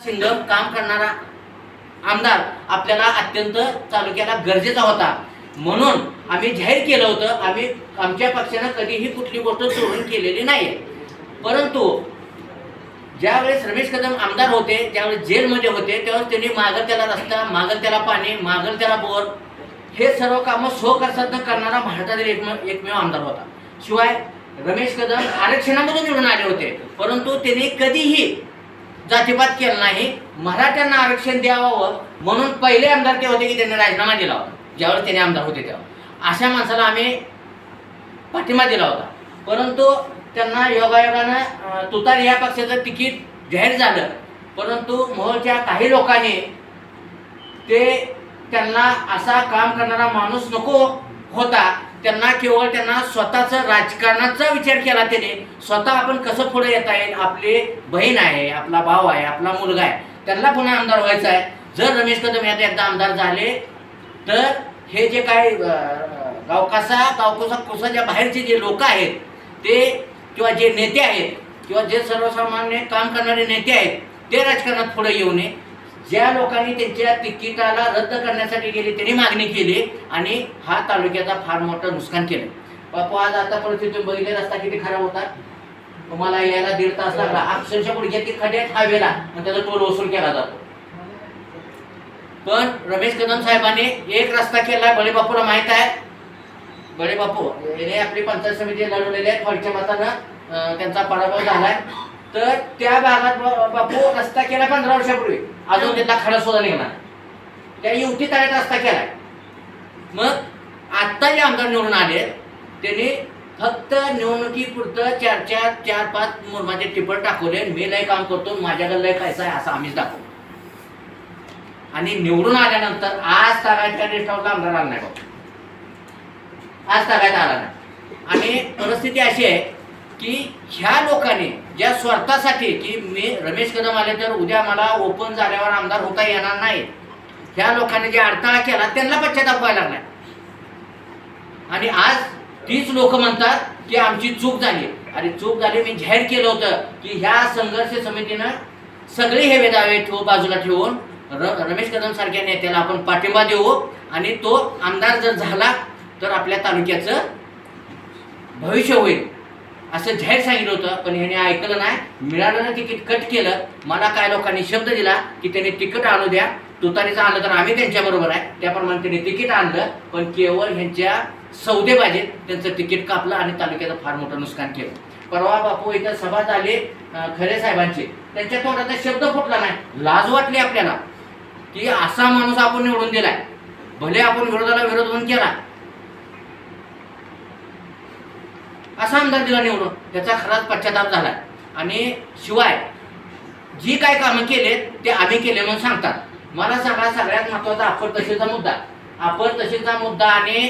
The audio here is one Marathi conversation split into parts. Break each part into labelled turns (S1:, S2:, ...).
S1: सिंगम काम करणारा आमदार आपल्याला अत्यंत तालुक्याला गरजेचा होता. म्हणून आम्ही जाहीर केलं होतं आम्ही आमच्या पक्षानं कधीही कुठली गोष्ट सोडून केलेली नाही परंतु ज्यावेळेस रमेश कदम आमदार होते त्यावेळेस जेलमध्ये होते त्यावेळेस त्यांनी मागल त्याला रस्ता मागल त्याला पाणी मागल त्याला बोर हे सर्व कामं स्वखर्चातनं करणारा भारतातील एकमेव एकमेव आमदार होता. शिवाय रमेश कदम आरक्षणामधून निवडून आले होते परंतु त्यांनी कधीही जातीपात केला नाही. मराठ्यांना आरक्षण द्यावं म्हणून पहिले आमदार ते होते की त्यांनी राजीनामा दिला होता. ज्यावेळेस त्यांनी आमदार होते तेव्हा. अशा माणसाला आम्ही पाठिंबा दिला होता. परंतु त्यांना योगायोगानं तुतार या पक्षाचं तिकीट जाहीर झालं. परंतु मोहोळच्या काही लोकांनी ते त्यांना असा काम करणारा माणूस नको होता. त्यांना केवळ त्यांना स्वतःचं राजकारणाचा विचार केला त्याने. स्वतः आपण कसं पुढे येता येईल? आपली बहीण आहे आपला भाऊ आहे आपला मुलगा आहे. त्यांना पुन्हा आमदार व्हायचा आहे. जर रमेश कदम यात एकदा आमदार झाले तर हे जे काय गावकासा गावकोसा कोसाच्या बाहेरचे जे लोक आहेत ते किंवा जे नेते आहेत किंवा जे सर्वसामान्य काम करणारे नेते आहेत ते राजकारणात पुढे येऊ नये. ज्या लोकांनी त्यांच्या तिकिटाला रद्द करण्यासाठी गेले त्यांनी मागणी केली आणि हा तालुक्याचा फार मोठं नुकसान केलं. बापू आज आता परिस्थिती बघितले रस्ता किती खराब होता. तुम्हाला यायला दीड तास लागला. अक्षरशः गुडघ्यात ती खड्यात हायवेला मग त्याचा टोल वसूल केला जातो. पण रमेश कदम साहेबांनी एक रस्ता केला बळे बापूला माहीत आहे. बळे बापू याने आपली पंचायत समिती लढवलेली आहे थोडक्या मतानं त्यांचा पराभव झालाय. तर त्या भागात बापू रस्ता केला पंधरा वर्षापूर्वी. अजून त्याचा खडा सुद्धा निघणार. त्या युती तळ्यात असता केलाय. मग आत्ता जे आमदार निवडून आले. त्यांनी फक्त निवडणुकीपुरतं चार चार चार पाच मुरमाचे टिपट टाकवले. मी लय काम करतो माझ्याकडे लय पैसा आहे असं आम्हीच दाखवू. आणि निवडून आल्यानंतर आज तागायच्या लिस्टावर आमदार आला नाही बाबा. आज तागायचा आला नाही. आणि परिस्थिती अशी आहे की ह्या लोकांनी ज्या स्वार्थासाठी की मी रमेश कदम आले तर उद्या मला ओपन झाल्यावर आमदार होता येणार नाही. ह्या लोकांनी जे अडथळा केला त्यांना पश्चाताप व्हायला लागला आणि आज तीच लोक म्हणतात की आमची चूक झाली. आणि चूक झाली मी जाहीर केलं होतं की ह्या संघर्ष समितीनं सगळे हे वेदावे ठेवू बाजूला ठेवून र रमेश कदम सारख्या नेत्याला आपण पाठिंबा देऊ. आणि तो आमदार जर झाला तर आपल्या तालुक्याचं भविष्य होईल. असं जाहीर सांगितलं होतं पण ह्याने ऐकलं नाही. मिळालं ना तिकीट कट केलं. मला काय लोकांनी शब्द दिला की त्याने तिकीट आणू द्या. तुतारीचं आणलं तर आम्ही त्यांच्याबरोबर आहे. त्याप्रमाणे त्यांनी तिकीट आणलं पण केवळ ह्यांच्या सौदेबाजीत त्यांचं तिकीट कापलं आणि तालुक्याचं फार मोठं नुकसान केलं. परवा बापू इथं सभा झाली खरे साहेबांची. त्यांच्या तोंडाचा शब्द फुटला नाही. लाज वाटली आपल्याला की असा माणूस आपण निवडून दिलाय. भले आपण विरोधाला विरोध म्हणून केला. असा आमदार दिला निवडून. त्याचा खराच पश्चाताप झाला आणि शिवाय जी काय कामं केलेत ते आम्ही केले म्हणून सांगतात. मला सांगा सगळ्यात महत्त्वाचा आपण तहसीलचा मुद्दा. आपण तहसीलचा मुद्दा आणि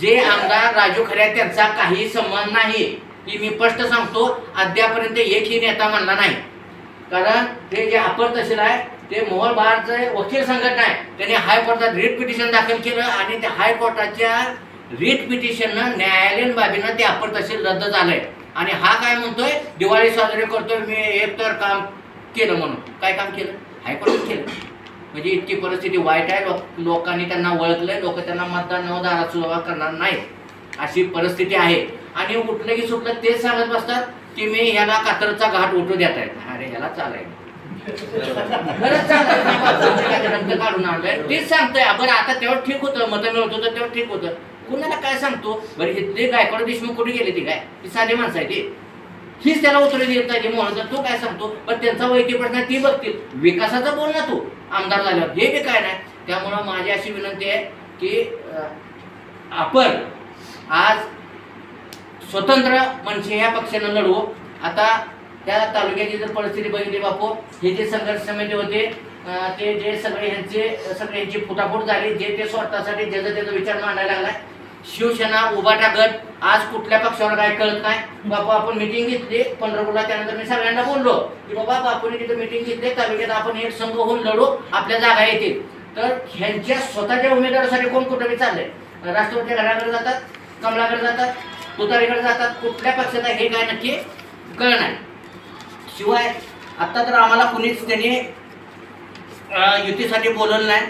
S1: जे आमदार राजू खरे त्यांचा काही संबंध नाही. ती मी स्पष्ट सांगतो अद्यापर्यंत एकही नेता म्हणला नाही. कारण ते जे अपर तहसील आहे ते मोहन बारचे वकील संघटना आहे. त्यांनी हायकोर्टात रिट पिटिशन दाखल केलं आणि त्या हायकोर्टाच्या रिट पिटिशननं न्यायालयीन बाबीनं ते आपण तहसील रद्द झालंय. आणि हा काय म्हणतोय? दिवाळी साजरी करतोय मी एकतर काम केलं म्हणून. काय काम केलं? हायकोर्टात केलं. म्हणजे इतकी परिस्थिती वाईट आहे लोक लोकांनी त्यांना ओळखलंय लोक त्यांना मतदान न दारात सुरुवात करणार नाही अशी परिस्थिती आहे. आणि उठलं की सुटलं तेच सांगत बसतात की मी ह्याला कातरचा घाट उठू देत आहेत अरे ह्याला चालाय. खरंच रक्त काढून आणलंय. तेच सांगतोय. आपण आता तेव्हा ठीक होतं. मतं मिळत होतं तेव्हा ठीक होतं. कुणाला काय सांगतो? बरं इथले गायकवाड देशमुख कुठे गेले ती काय? ती साधी माणसं आहे ती. हीच त्याला उत्तर देत नाही म्हणून तर तो काय सांगतो? पण त्यांचा वैयक्तिक प्रश्न ती बघतील. विकासाचा बोल ना तो. आमदार झाल्यावर. हे बी काय नाही. त्यामुळं माझी अशी विनंती आहे की आपण आज स्वतंत्र मनसे ह्या पक्षानं लढवू आता त्या तालुक्याची जर परिस्थिती बघितली बापू हे जे संघर्ष समिती होते ते जे सगळे ह्यांचे सगळे ह्यांची फुटाफूट झाली जे ते स्वार्थासाठी ज्याचा त्याचा विचार मांडायला लागलाय शिवसेना उभाटा गट आज कुठल्या पक्षावर काय कळत नाही. बापू आपण मिटिंग घेतली पंढरपूरला त्यानंतर मी सगळ्यांना बोललो की बाबा बापूने तिथे मिटिंग घेतली तालुक्यात आपण एक संघ होऊन लढू आपल्या जागा येतील. तर ह्यांच्या स्वतःच्या उमेदवारासाठी कोण कुठं बी चाललंय? राष्ट्रवादीच्या घराकडे जातात कमलाकडे जातात तुतारीकडे जातात कुठल्या पक्षाचा हे काय नक्की कळणार शिवाय आत्ता तर आम्हाला कुणीच त्यांनी युतीसाठी बोलवलं नाही.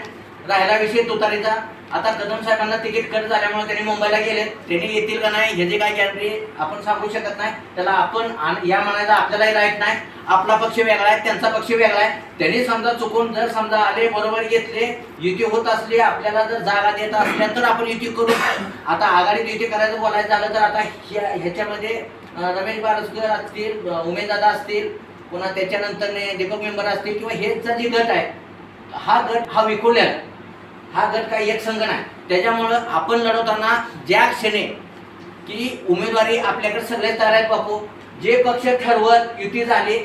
S1: राहिला विषय तुतारीचा. आता कदम साहेबांना तिकीट कट झाल्यामुळे त्यांनी मुंबईला गेले. त्यांनी येतील का नाही ह्याची काय गॅरंटी आपण सांगू शकत नाही. त्याला आपण या म्हणायला आपल्यालाही राईट नाही. आपला पक्ष वेगळा आहे त्यांचा पक्ष वेगळा आहे. त्यांनी समजा चुकून जर समजा आले बरोबर घेतले युती होत असली आपल्याला जर जागा देत असल्या तर आपण युती करू. आता आघाडीत युती करायचं बोलायचं झालं तर आता ह्या- ह्याच्यामध्ये रमेश बारसकर असतील उमेददादा असतील पुन्हा त्याच्यानंतर दीपक मेंबर असतील किंवा हेच जे गट आहे हा गट हा विखुरलेला आहे. हा गट काही एक संघ नाही. त्याच्यामुळं आपण लढवताना ज्या क्षणी की उमेदवारी आपल्याकडे सगळे तयार आहेत बापू. जे पक्ष ठरवत युती झाली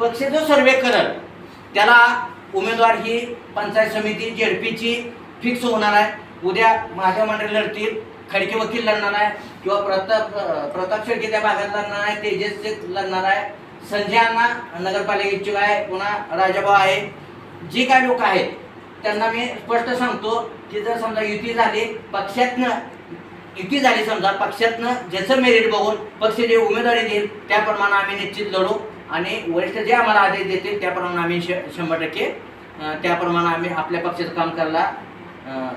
S1: पक्ष जो सर्वे करत त्याला उमेदवार ही पंचायत समिती जेडपीची फिक्स होणार आहे. उद्या माझ्या मंडळी लढतील खडके वकील लढणार आहे किंवा प्रताप प्रताप शेळके त्या भागात लढणार आहे तेजस लढणार आहे. संजय अण्णा नगरपालिका इच्छुक आहे पुन्हा राजाभाऊ आहे. जी काय लोक आहेत त्यांना मी स्पष्ट सांगतो की जर समजा युती झाली पक्षातनं युती झाली समजा पक्षातनं ज्याचं मेरिट बघून पक्ष जे उमेदवारी देईल त्याप्रमाणे आम्ही निश्चित लढू. आणि वरिष्ठ जे आम्हाला आदेश देतील त्याप्रमाणे आम्ही श शंभर टक्के त्याप्रमाणे आम्ही आपल्या पक्षाचं काम करायला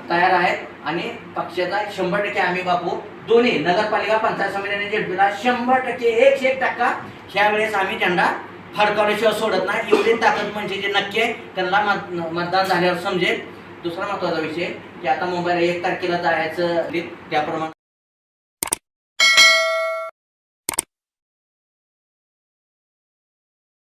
S1: तयार आहेत. आणि पक्षाचा शंभर टक्के आम्ही बापू दोन्ही नगरपालिका पंचायत समितीने जे शंभर टक्के एकशे एक टक्का ह्यावेळेस आम्ही झेंडा फडकावल्याशिवाय सोडत नाही. एवढी ताकद म्हणजे जे नक्की आहे त्यांना मतदान झाल्यावर समजेल. दुसरा महत्त्वाचा विषय की आता मुंबईला एक तारखेला जायचं त्याप्रमाणे